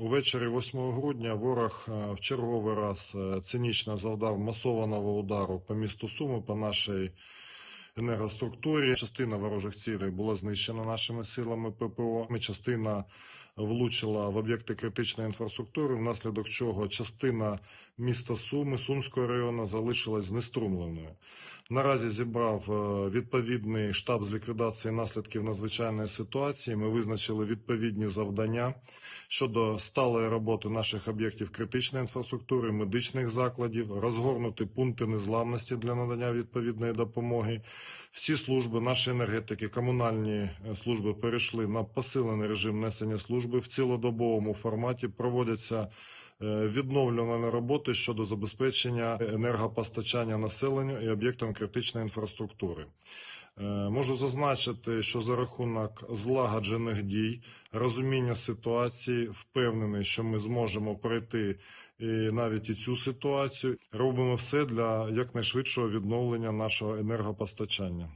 Увечері 8 грудня ворог е, в черговий раз е, цинічно завдав масованого удару по місту Суми, по нашій енергоструктурі. Частина ворожих цілей була знищена нашими силами ППО. Частина влучила в об'єкти критичної інфраструктури, внаслідок чого частина міста Суми, Сумського району залишилась знеструмленою. Наразі зібрав е, відповідний штаб з ліквідації наслідків надзвичайної ситуації. Ми визначили відповідні завдання щодо сталої роботи наших об'єктів критичної інфраструктури, медичних закладів, розгорнути пункти незламності для надання відповідної допомоги. Всі служби наші енергетики, комунальні е, служби перейшли на посилений режим несення служби в цілодобовому форматі. Проводяться е, відновлювальні роботи щодо забезпечення енергопостачання населенню і об'єктам критичної інфраструктури. Е, Можу зазначити, що за рахунок злагоджених дій, розуміння ситуації, впевнений, що ми зможемо пройти і навіть і цю ситуацію. Робимо все для якнайшвидшого відновлення нашого енергопостачання.